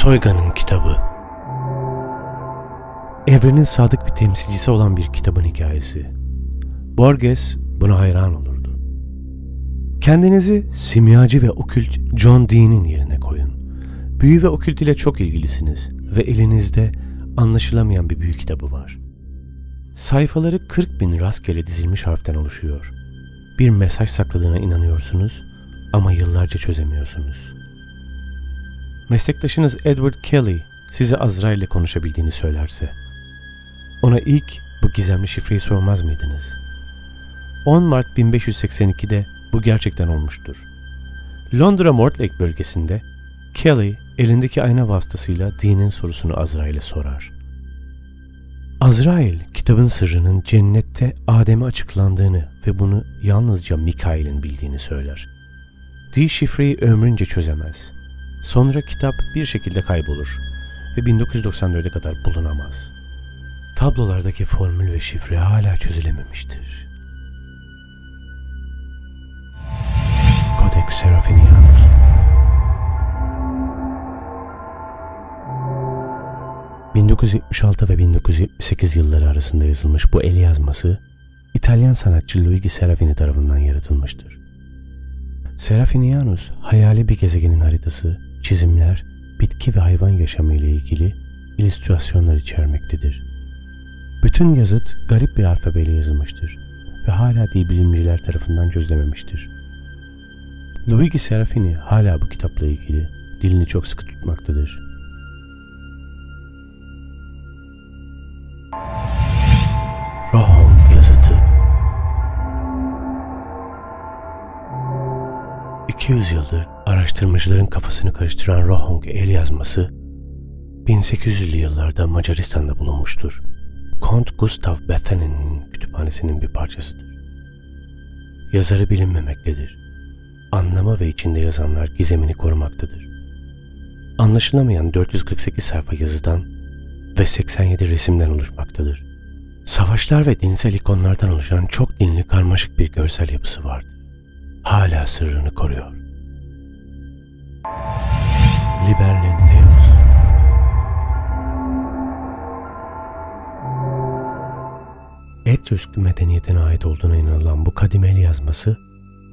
Soyga'nın kitabı Evrenin sadık bir temsilcisi olan bir kitabın hikayesi. Borges buna hayran olurdu. Kendinizi simyacı ve okült John Dee'nin yerine koyun. Büyü ve okült ile çok ilgilisiniz ve elinizde anlaşılamayan bir büyü kitabı var. Sayfaları 40 bin rastgele dizilmiş harften oluşuyor. Bir mesaj sakladığına inanıyorsunuz ama yıllarca çözemiyorsunuz. Meslektaşınız Edward Kelly size Azrail ile konuşabildiğini söylerse, ona ilk bu gizemli şifreyi sormaz mıydınız? 10 Mart 1582'de bu gerçekten olmuştur. Londra Mortlake bölgesinde Kelly elindeki ayna vasıtasıyla dinin sorusunu Azrail'e sorar. Azrail kitabın sırrının cennette Adem'e açıklandığını ve bunu yalnızca Mikail'in bildiğini söyler. Dee şifreyi ömrünce çözemez. Sonra kitap bir şekilde kaybolur ve 1994'e kadar bulunamaz. Tablolardaki formül ve şifre hala çözülememiştir. Codex Seraphinianus ...1976 ve 1978 yılları arasında yazılmış bu el yazması... ...İtalyan sanatçı Luigi Serafini tarafından yaratılmıştır. Serafinianus, hayali bir gezegenin haritası, çizimler, bitki ve hayvan yaşamı ile ilgili illüstrasyonlar içermektedir. Bütün yazıt garip bir alfabeyle yazılmıştır ve hala dil bilimciler tarafından çözülememiştir. Luigi Serafini hala bu kitapla ilgili dilini çok sıkı tutmaktadır. 200 yıldır araştırmacıların kafasını karıştıran Rohong el yazması 1800'lü yıllarda Macaristan'da bulunmuştur. Kont Gustav Bethenen'in kütüphanesinin bir parçasıdır. Yazarı bilinmemektedir. Anlamı ve içinde yazanlar gizemini korumaktadır. Anlaşılamayan 448 sayfa yazıdan ve 87 resimden oluşmaktadır. Savaşlar ve dinsel ikonlardan oluşan çok dinli karmaşık bir görsel yapısı vardır. Hala sırrını koruyor. Liber Lenteus Etrüsk medeniyetine ait olduğuna inanılan bu kadim el yazması,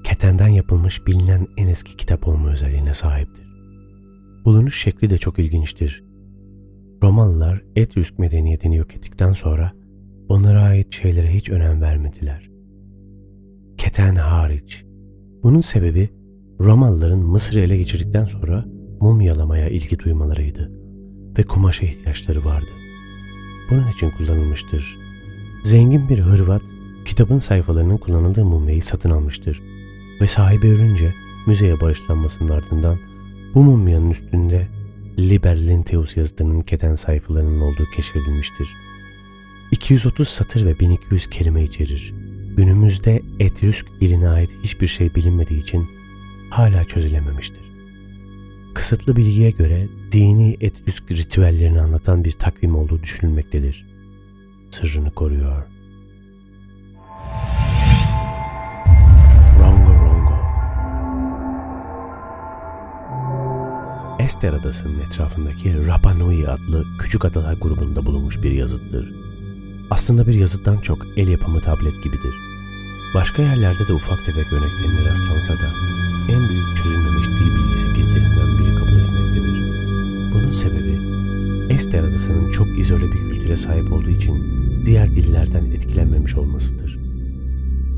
ketenden yapılmış bilinen en eski kitap olma özelliğine sahiptir. Bulunuş şekli de çok ilginçtir. Romalılar Etrüsk medeniyetini yok ettikten sonra onlara ait şeylere hiç önem vermediler. Keten hariç. Bunun sebebi Romalıların Mısır'ı ele geçirdikten sonra mumyalamaya ilgi duymalarıydı ve kumaşa ihtiyaçları vardı. Bunun için kullanılmıştır. Zengin bir Hırvat kitabın sayfalarının kullanıldığı mumyayı satın almıştır ve sahibi ölünce müzeye bağışlanmasının ardından bu mumyanın üstünde Liber Lenteus yazıtının keten sayfalarının olduğu keşfedilmiştir. 230 satır ve 1200 kelime içerir. Günümüzde Etrüsk diline ait hiçbir şey bilinmediği için hala çözülememiştir. Kısıtlı bilgiye göre dini Etrüsk ritüellerini anlatan bir takvim olduğu düşünülmektedir. Sırrını koruyor. Rongo Rongo Ester Adası'nın etrafındaki Rapa Nui adlı küçük adalar grubunda bulunmuş bir yazıttır. Aslında bir yazıttan çok el yapımı tablet gibidir. Başka yerlerde de ufak tefek örneklerine rastlansa da en büyük çözülmemiş dil bilgisi gizlerinden biri kabul edilmektedir. Bunun sebebi Ester Adası'nın çok izole bir kültüre sahip olduğu için diğer dillerden etkilenmemiş olmasıdır.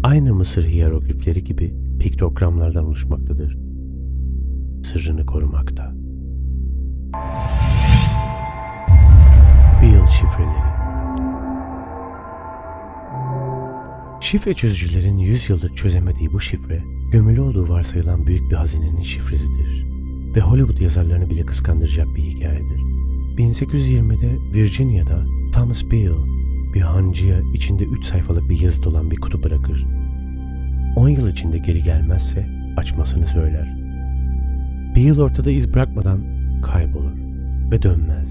Aynı Mısır hieroglifleri gibi piktogramlardan oluşmaktadır. Sırrını korumakta. Beale şifreleri Şifre çözücülerin 100 yıldır çözemediği bu şifre, gömülü olduğu varsayılan büyük bir hazinenin şifresidir ve Hollywood yazarlarını bile kıskandıracak bir hikayedir. 1820'de Virginia'da Thomas Beale bir hancıya içinde 3 sayfalık bir yazı olan bir kutu bırakır. 10 yıl içinde geri gelmezse açmasını söyler. Bir yıl ortada iz bırakmadan kaybolur ve dönmez.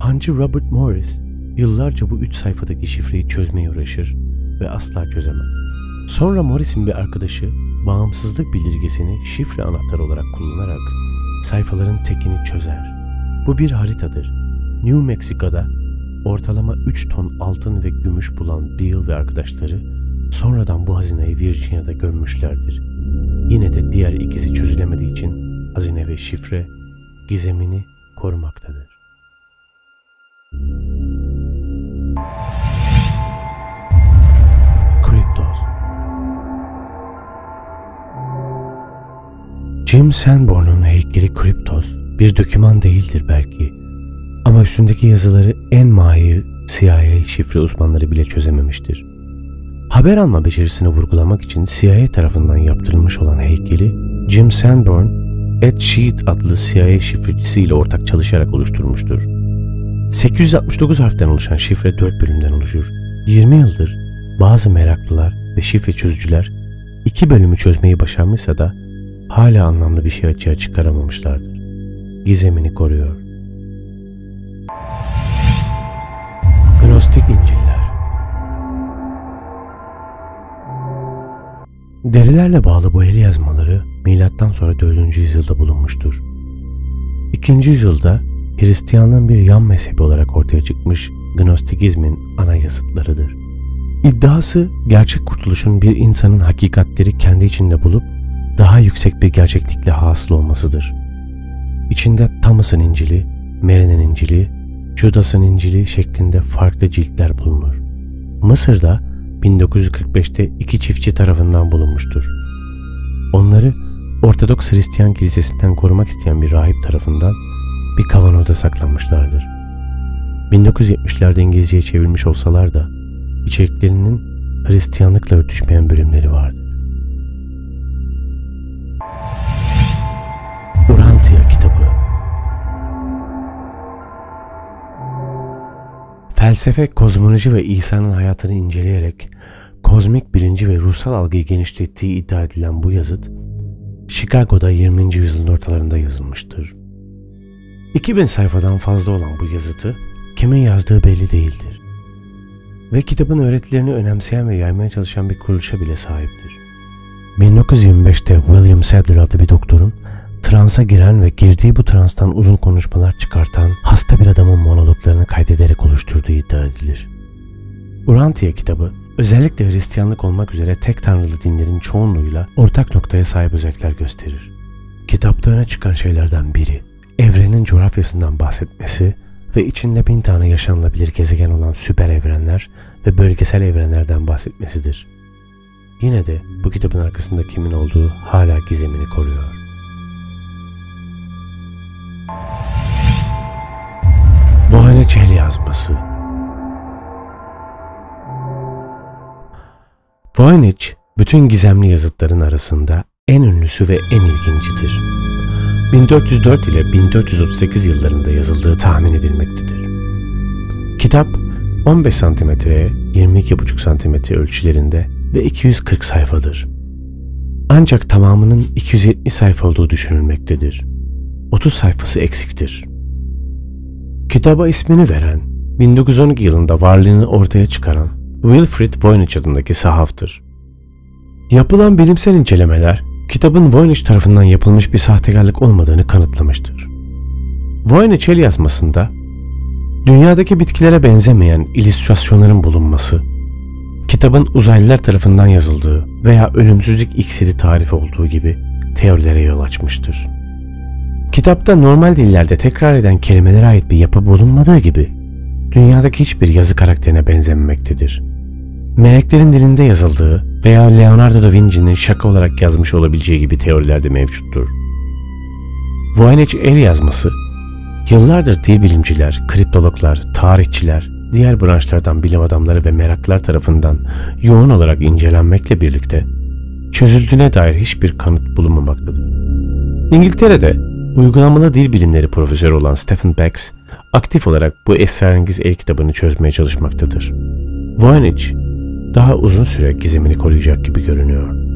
Hancı Robert Morris yıllarca bu üç sayfadaki şifreyi çözmeye uğraşır ve asla çözemez. Sonra Morris'in bir arkadaşı bağımsızlık bildirgesini şifre anahtarı olarak kullanarak sayfaların tekini çözer. Bu bir haritadır. New Mexico'da ortalama 3 ton altın ve gümüş bulan Beale ve arkadaşları sonradan bu hazineyi Virginia'da gömmüşlerdir. Yine de diğer ikisi çözülemediği için hazine ve şifre gizemini korumaktadır. Jim Sanborn'un heykeli Kryptos bir döküman değildir belki ama üstündeki yazıları en mahir CIA şifre uzmanları bile çözememiştir. Haber alma becerisini vurgulamak için CIA tarafından yaptırılmış olan heykeli Jim Sanborn, Ed Sheet adlı CIA şifrecisiyle ortak çalışarak oluşturmuştur. 869 harften oluşan şifre 4 bölümden oluşur. 20 yıldır bazı meraklılar ve şifre çözücüler iki bölümü çözmeyi başarmışsa da hala anlamlı bir şey açığa çıkaramamışlardır. Gizemini koruyor. Gnostik İncil'ler Derilerle bağlı bu el yazmaları milattan sonra 4. yüzyılda bulunmuştur. 2. yüzyılda Hristiyanlığın bir yan mezhebi olarak ortaya çıkmış Gnostikizmin ana yazıtlarıdır. İddiası gerçek kurtuluşun bir insanın hakikatleri kendi içinde bulup daha yüksek bir gerçeklikle hasıl olmasıdır. İçinde Thomas'ın İncil'i, Mary'nin İncil'i, Judas'ın İncil'i şeklinde farklı ciltler bulunur. Mısır'da 1945'te iki çiftçi tarafından bulunmuştur. Onları Ortodoks Hristiyan Kilisesi'nden korumak isteyen bir rahip tarafından bir kavanozda saklanmışlardır. 1970'lerde İngilizceye çevrilmiş olsalar da içeriklerinin Hristiyanlıkla örtüşmeyen bölümleri vardır. Felsefe, kozmoloji ve İsa'nın hayatını inceleyerek kozmik bilinci ve ruhsal algıyı genişlettiği iddia edilen bu yazıt, Chicago'da 20. yüzyılın ortalarında yazılmıştır. 2000 sayfadan fazla olan bu yazıtı kimin yazdığı belli değildir. Ve kitabın öğretilerini önemseyen ve yaymaya çalışan bir kuruluşa bile sahiptir. 1925'te William Sadler adlı bir doktorun transa giren ve girdiği bu transtan uzun konuşmalar çıkartan hasta bir adamın monologlarını kaydederek oluşturduğu iddia edilir. Urantia kitabı özellikle Hristiyanlık olmak üzere tek tanrılı dinlerin çoğunluğuyla ortak noktaya sahip özellikler gösterir. Kitapta öne çıkan şeylerden biri evrenin coğrafyasından bahsetmesi ve içinde bin tane yaşanılabilir gezegen olan süper evrenler ve bölgesel evrenlerden bahsetmesidir. Yine de bu kitabın arkasında kimin olduğu hala gizemini koruyor. Voynich el yazması Voynich bütün gizemli yazıtların arasında en ünlüsü ve en ilgincidir. 1404 ile 1438 yıllarında yazıldığı tahmin edilmektedir. Kitap 15 santimetreye 22,5 santimetre ölçülerinde ve 240 sayfadır. Ancak tamamının 270 sayfa olduğu düşünülmektedir. 30 sayfası eksiktir. Kitaba ismini veren, 1912 yılında varlığını ortaya çıkaran Wilfrid Voynich adındaki sahaftır. Yapılan bilimsel incelemeler kitabın Voynich tarafından yapılmış bir sahtekarlık olmadığını kanıtlamıştır. Voynich el yazmasında dünyadaki bitkilere benzemeyen illüstrasyonların bulunması, kitabın uzaylılar tarafından yazıldığı veya ölümsüzlük iksiri tarifi olduğu gibi teorilere yol açmıştır. Kitapta normal dillerde tekrar eden kelimelere ait bir yapı bulunmadığı gibi dünyadaki hiçbir yazı karakterine benzememektedir. Meleklerin dilinde yazıldığı veya Leonardo da Vinci'nin şaka olarak yazmış olabileceği gibi teoriler de mevcuttur. Voynich el yazması, yıllardır dil bilimciler, kriptologlar, tarihçiler, diğer branşlardan bilim adamları ve meraklılar tarafından yoğun olarak incelenmekle birlikte çözüldüğüne dair hiçbir kanıt bulunmamaktadır. İngiltere'de uygulamalı dil bilimleri profesörü olan Stephen Becks aktif olarak bu esrarengiz el kitabını çözmeye çalışmaktadır. Voynich daha uzun süre gizemini koruyacak gibi görünüyor.